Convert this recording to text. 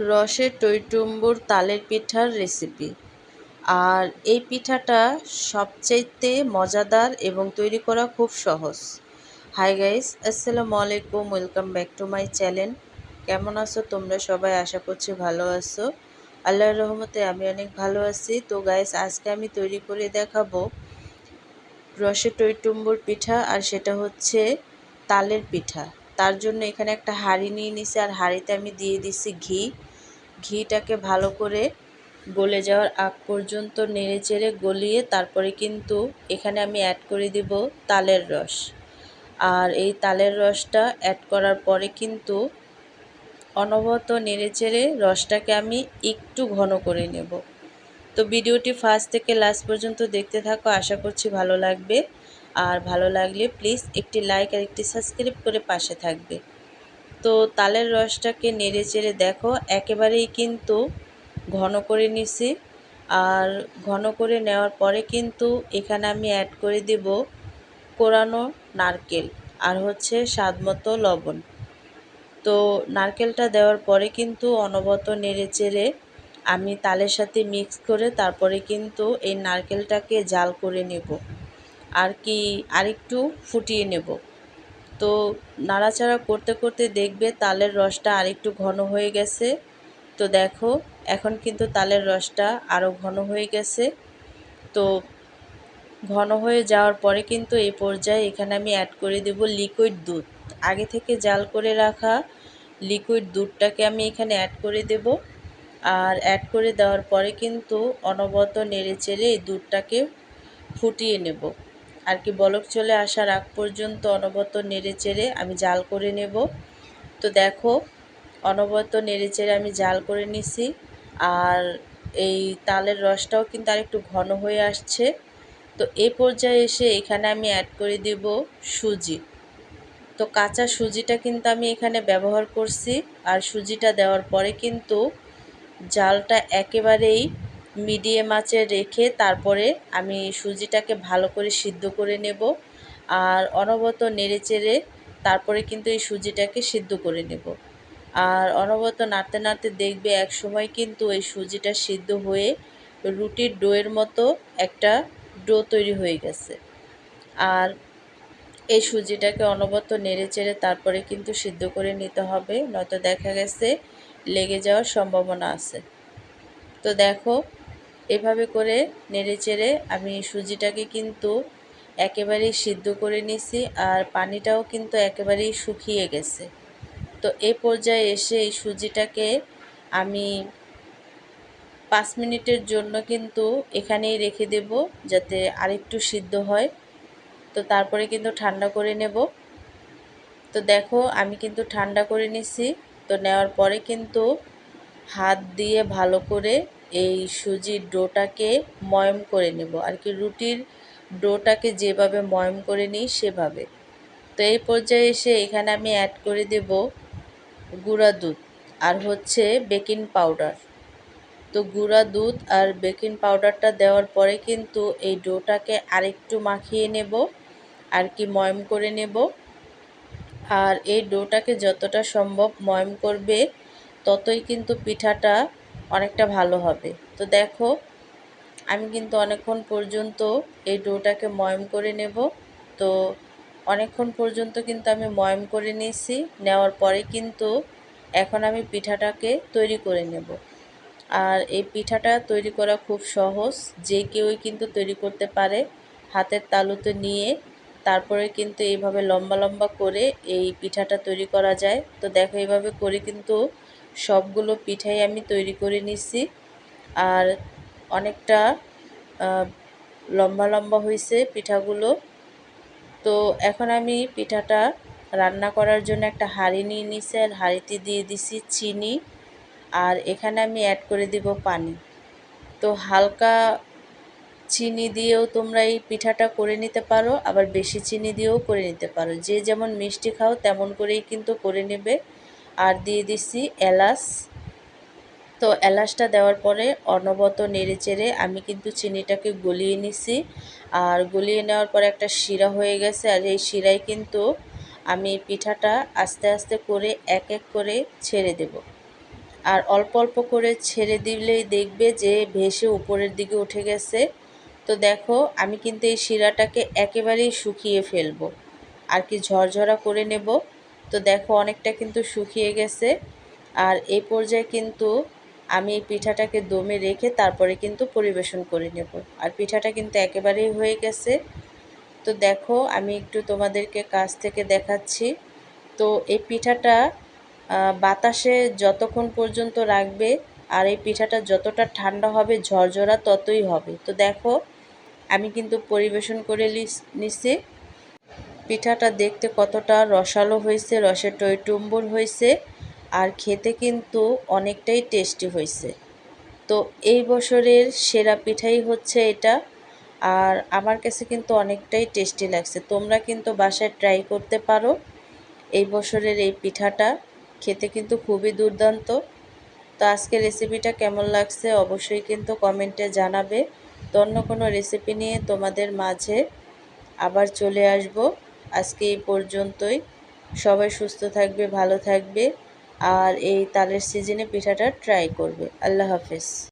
রসে টইটুম্বুর তালের পিঠার রেসিপি আর এই পিঠাটা সবচাইতে মজাদার এবং তৈরি করা খুব সহজ। হাই গাইস আসসালামু আলাইকুম welcome back to my channel কেমন আছো তোমরা সবাই? আশা করছি ভালো আছো। আল্লাহর রহমতে আমি অনেক ভালো আছি। তো গাইস আজকে আমি তৈরি করে দেখাবো রসে টইটুম্বুর পিঠা, আর সেটা হচ্ছে তালের পিঠা। তার জন্য এখানে একটা হাঁড়ি নিয়ে নিছি, আর হাঁড়িতে আমি দিয়ে দিছি ঘি। ঘিটাকে ভালো করে গলে যাওয়ার আগ পর্যন্ত নেড়ে চেড়ে গলিয়ে তারপরে কিন্তু এখানে আমি অ্যাড করে দিব তালের রস। আর এই তালের রসটা অ্যাড করার পরে কিন্তু অনবরত নেড়ে চেড়ে রসটাকে আমি একটু ঘন করে নেব। তো ভিডিওটি ফার্স্ট থেকে লাস্ট পর্যন্ত দেখতে থাকো, আশা করছি ভালো লাগবে। আর ভালো লাগলে প্লিজ একটি লাইক আর একটি সাবস্ক্রাইব করে পাশে থাকবে। তো তালের রসটাকে নেড়ে চেড়ে দেখো, একেবারেই কিন্তু ঘন করে নিছি। আর ঘন করে নেওয়ার পরে কিন্তু এখানে আমি অ্যাড করে দেব কোরানো নারকেল আর হচ্ছে স্বাদ মতো লবণ। তো নারকেলটা দেওয়ার পরে কিন্তু অনবত নেড়ে চেড়ে আমি তালের সাথে মিক্স করে তারপরে কিন্তু এই নারকেলটাকে জাল করে নেব। আর কি আরেকটু ফুটিয়ে নেব। তো নাড়াচাড়া করতে করতে দেখবে তালের রসটা আরেকটু ঘন হয়ে গেছে। তো দেখো, এখন কিন্তু তালের রসটা আরও ঘন হয়ে গেছে। তো ঘন হয়ে যাওয়ার পরে কিন্তু এই পর্যায়ে এখানে আমি অ্যাড করে দেব লিকুইড দুধ। আগে থেকে জাল করে রাখা লিকুইড দুধটাকে আমি এখানে অ্যাড করে দেব। আর অ্যাড করে দেওয়ার পরে কিন্তু অনবরত নেড়ে চেড়ে এই দুধটাকে ফুটিয়ে নেব। আর কি বলক চলে আসার আগ পর্যন্ত অনবরত নেড়ে চেড়ে আমি জাল করে নেব। তো দেখো অনবরত নেড়ে চেড়ে আমি জাল করে নিছি আর এই তালের রসটাও কিন্তু আর একটু ঘন হয়ে আসছে। তো এ পর্যায়ে এসে এখানে আমি অ্যাড করে দিব সুজি। তো কাঁচা সুজিটা কিন্তু আমি এখানে ব্যবহার করছি আর সুজিটা দেওয়ার পরে কিন্তু জালটা একেবারেই মিডিয়াম আঁচে রেখে তারপরে আমি সুজিটাকে ভালো করে সিদ্ধ করে নেব। আর অনবত নেড়ে চেড়ে তারপরে কিন্তু এই সুজিটাকে সিদ্ধ করে নেব। আর অনবত নাড়তে নাড়তে দেখবে এক সময় কিন্তু এই সুজিটা সিদ্ধ হয়ে রুটির ডোয়ের মতো একটা ডো তৈরি হয়ে গেছে। আর এই সুজিটাকে অনবত নেড়ে চেড়ে তারপরে কিন্তু সিদ্ধ করে নিতে হবে, নয়তো দেখা গেছে লেগে যাওয়ার সম্ভাবনা আছে। তো দেখো এভাবে করে নেড়ে চেড়ে আমি সুজিটাকে কিন্তু একেবারেই সিদ্ধ করে নিছি আর পানিটাও কিন্তু একেবারেই শুকিয়ে গেছে। তো এই পর্যায়ে এসে এই সুজিটাকে আমি পাঁচ মিনিটের জন্য কিন্তু এখানেই রেখে দেব যাতে আরেকটু সিদ্ধ হয়। তো তারপরে কিন্তু ঠান্ডা করে নেব। তো দেখো আমি কিন্তু ঠান্ডা করে নিছি। তো নেওয়ার পরে কিন্তু হাত দিয়ে ভালো করে এই সুজির ডোটাকে ময়ম করে নেব। আর কি রুটির ডোটাকে যেভাবে ময়ম করে নিই, সেভাবে। তো এই পর্যায়ে এসে এখানে আমি অ্যাড করে দেব গুঁড়া দুধ আর হচ্ছে বেকিং পাউডার তো গুঁড়া দুধ আর বেকিং পাউডারটা দেওয়ার পরে কিন্তু এই ডোটাকে আরেকটু মাখিয়ে নেব আর কি ময়ম করে নেব। আর এই ডোটাকে যতটা সম্ভব ময়ম করবে, ততই কিন্তু পিঠাটা অনেকটা ভালো হবে। তো দেখো, আমি কিন্তু অনেকক্ষণ পর্যন্ত এই ডোটাকে ময়ম করে নেব। তো অনেকক্ষণ পর্যন্ত কিন্তু আমি ময়ম করে নিয়েছি। নেওয়ার পরে কিন্তু এখন আমি পিঠাটাকে তৈরি করে নেব। আর এই পিঠাটা তৈরি করা খুব সহজ। যে কেউই কিন্তু তৈরি করতে পারে হাতের তালুতে নিয়ে। তারপরে কিন্তু এইভাবে লম্বা লম্বা করে এই পিঠাটা তৈরি করা যায়। তো দেখো, এইভাবে করে কিন্তু সবগুলো পিঠাই আমি তৈরি করে নিছি। আর অনেকটা লম্বা লম্বা হয়েছে পিঠাগুলো। তো এখন আমি পিঠাটা রান্না করার জন্য একটা হাঁড়ি নিয়ে নিছি আর হাঁড়িতে দিয়ে দিছি চিনি। আর এখানে আমি অ্যাড করে দিব পানি। তো হালকা চিনি দিয়েও তোমরা এই পিঠাটা করে নিতে পারো, আবার বেশি চিনি দিয়েও করে নিতে পারো। যে যেমন মিষ্টি খাও তেমন করেই কিন্তু করে নেবে। আর দিয়ে দিচ্ছি এলাচ। তো এলাচটা দেওয়ার পরে অনবত নেড়ে চেড়ে আমি কিন্তু চিনিটাকে গলিয়ে নিছি। আর গলিয়ে নেওয়ার পরে একটা শিরা হয়ে গেছে। আর এই শিরায় কিন্তু আমি পিঠাটা আস্তে আস্তে করে এক এক করে ছেড়ে দেব। আর অল্প অল্প করে ছেড়ে দিলেই দেখবে যে ভেসে উপরের দিকে উঠে গেছে। তো দেখো, আমি কিন্তু এই শিরাটাকে একেবারেই শুকিয়ে ফেলব। আর কি ঝরঝরা করে নেব। তো দেখো অনেকটা কিন্তু শুকিয়ে গেছে। আর এই পর্যায়ে কিন্তু আমি এই পিঠাটাকে দমে রেখে তারপরে কিন্তু পরিবেশন করে নেব। আর পিঠাটা কিন্তু একেবারেই হয়ে গেছে। তো দেখো আমি একটু তোমাদেরকে কাছ থেকে দেখাচ্ছি। তো এই পিঠাটা বাতাসে যতক্ষণ পর্যন্ত রাখবে আর এই পিঠাটা যতটা ঠান্ডা হবে, ঝরঝরা ততই হবে। তো দেখো আমি কিন্তু পরিবেশন করে নিছি। পিঠাটা দেখতে কতটা রসালো হয়েছে, রসে টইটুম্বর হয়েছে, আর খেতে কিন্তু অনেকটাই টেস্টি হয়েছে। তো এই বছরের সেরা পিঠাই হচ্ছে এটা, আর আমার কাছে কিন্তু অনেকটাই টেস্টি লাগছে। তোমরা কিন্তু বাসায় ট্রাই করতে পারো এই বছরের এই পিঠাটা, খেতে কিন্তু খুবই দুর্দান্ত। তো আজকে রেসিপিটা কেমন লাগছে অবশ্যই কিন্তু কমেন্টে জানাবে। তো অন্য কোনো রেসিপি নিয়ে তোমাদের মাঝে আবার চলে আসব। আজকে এই পর্যন্তই। সবাই সুস্থ থাকবে, ভালো থাকবে, আর এই তালের সিজনে পিঠাটা ট্রাই করবে। আল্লাহ হাফেজ।